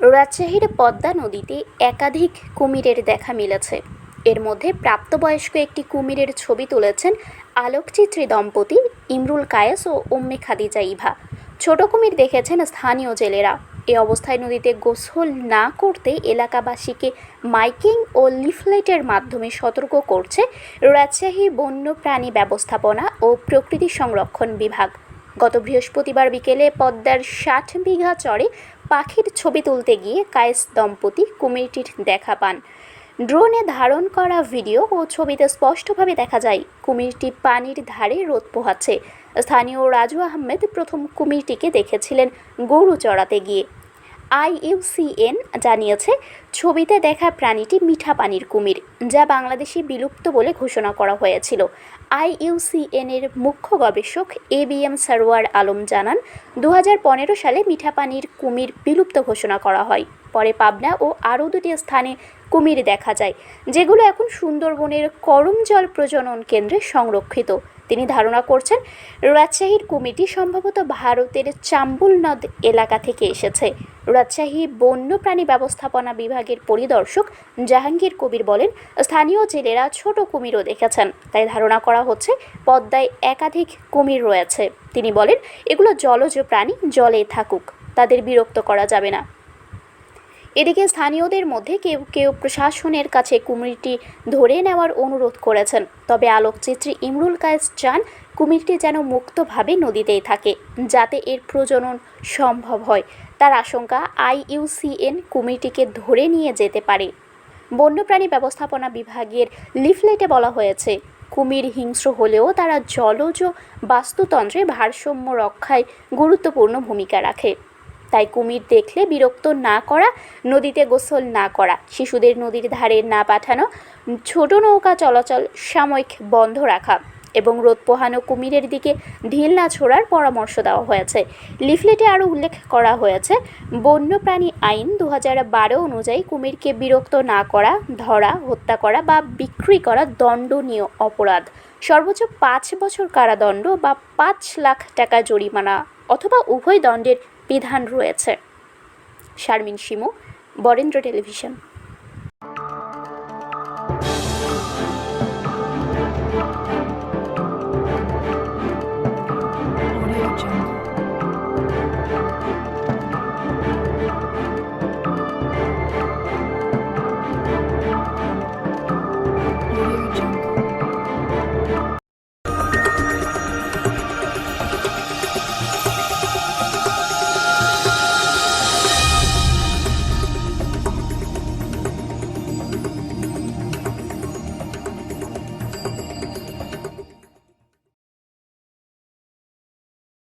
রাজশাহীর পদ্মা নদীতে একাধিক কুমিরের দেখা মিলেছে। এর মধ্যে প্রাপ্তবয়স্ক একটি কুমিরের ছবি তুলেছেন আলোকচিত্রী দম্পতি ইমরুল কায়েস ও উম্মে খাদিজা ইভা। ছোট কুমির দেখেছেন স্থানীয় জেলেরা। এ অবস্থায় নদীতে গোসল না করতে এলাকাবাসীকে মাইকিং ও লিফলেটের মাধ্যমে সতর্ক করছে রাজশাহী বন্যপ্রাণী ব্যবস্থাপনা ও প্রকৃতি সংরক্ষণ বিভাগ। গত বৃহস্পতিবার বিকেলে পদ্মার ষাট বিঘা চরে পাখির ছবি তুলতে গিয়ে কায়েস দম্পতি কুমিরটির দেখা পান। ড্রোনে ধারণ করা ভিডিও ও ছবিতে স্পষ্টভাবে দেখা যায়, কুমিরটি পানির ধারে রোদ পোহাচ্ছে। স্থানীয় রাজু আহমেদ প্রথম কুমিরটিকে দেখেছিলেন গরু চড়াতে গিয়ে। আইইউসিএন জানিয়েছে, ছবিতে দেখা প্রাণীটি মিঠা পানির কুমির, যা বাংলাদেশে বিলুপ্ত বলে ঘোষণা করা হয়েছিল। আইইউসিএন এর মুখ্য গবেষক A B M Sarwar Alam জানান দু হাজার পনেরো সালে মিঠা পানির কুমির বিলুপ্ত ঘোষণা করা হয়। পরে পাবনা ও আরও দুটি স্থানে কুমির দেখা যায়, যেগুলো এখন সুন্দরবনের করমজল প্রজনন কেন্দ্রে সংরক্ষিত। তিনি ধারণা করছেন, রাজশাহীর কুমিরটি সম্ভবত ভারতের চাম্বুল নদ এলাকা থেকে এসেছে। রাজশাহী বন্যপ্রাণী ব্যবস্থাপনা বিভাগের পরিদর্শক জাহাঙ্গীর কবির বলেন, স্থানীয় জেলেরা ছোট কুমিরও দেখেছেন, তাই ধারণা করা হচ্ছে পদ্মায় একাধিক কুমির রয়েছে। তিনি বলেন, এগুলো জলজ প্রাণী, জলে থাকুক, তাদের বিরক্ত করা যাবে না। এদিকে স্থানীয়দের মধ্যে কেউ কেউ প্রশাসনের কাছে কুমিরটি ধরে নেওয়ার অনুরোধ করেছেন। তবে আলোকচিত্রী ইমরুল কায়েস চান কুমিরটি যেন মুক্তভাবে নদীতেই থাকে, যাতে এর প্রজনন সম্ভব হয়। তার আশঙ্কা, আইইউসিএন কুমিরটিকে ধরে নিয়ে যেতে পারে। বন্যপ্রাণী ব্যবস্থাপনা বিভাগের লিফলেটে বলা হয়েছে, কুমির হিংস্র হলেও তারা জলজ বাস্তুতন্ত্রে ভারসাম্য রক্ষায় গুরুত্বপূর্ণ ভূমিকা রাখে। তাই কুমির দেখলে বিরক্ত না করা, নদীতে গোসল না করা, শিশুদের নদীর ধারে না পাঠানো, ছোট নৌকা চলাচল সাময়িক বন্ধ রাখা এবং রোদ পোহানো কুমিরের দিকে ঢিল না ছোড়ার পরামর্শ দেওয়া হয়েছে। লিফলেটে আরও উল্লেখ করা হয়েছে, বন্যপ্রাণী আইন দু বারো অনুযায়ী কুমিরকে বিরক্ত না করা, ধরা, হত্যা করা বা বিক্রি করা দণ্ডনীয় অপরাধ। সর্বোচ্চ পাঁচ বছর কারাদণ্ড বা পাঁচ লাখ টাকা জরিমানা অথবা উভয় দণ্ডের বিধান রয়েছে। শারমিন শিমু বরেন্দ্র টেলিভিশন।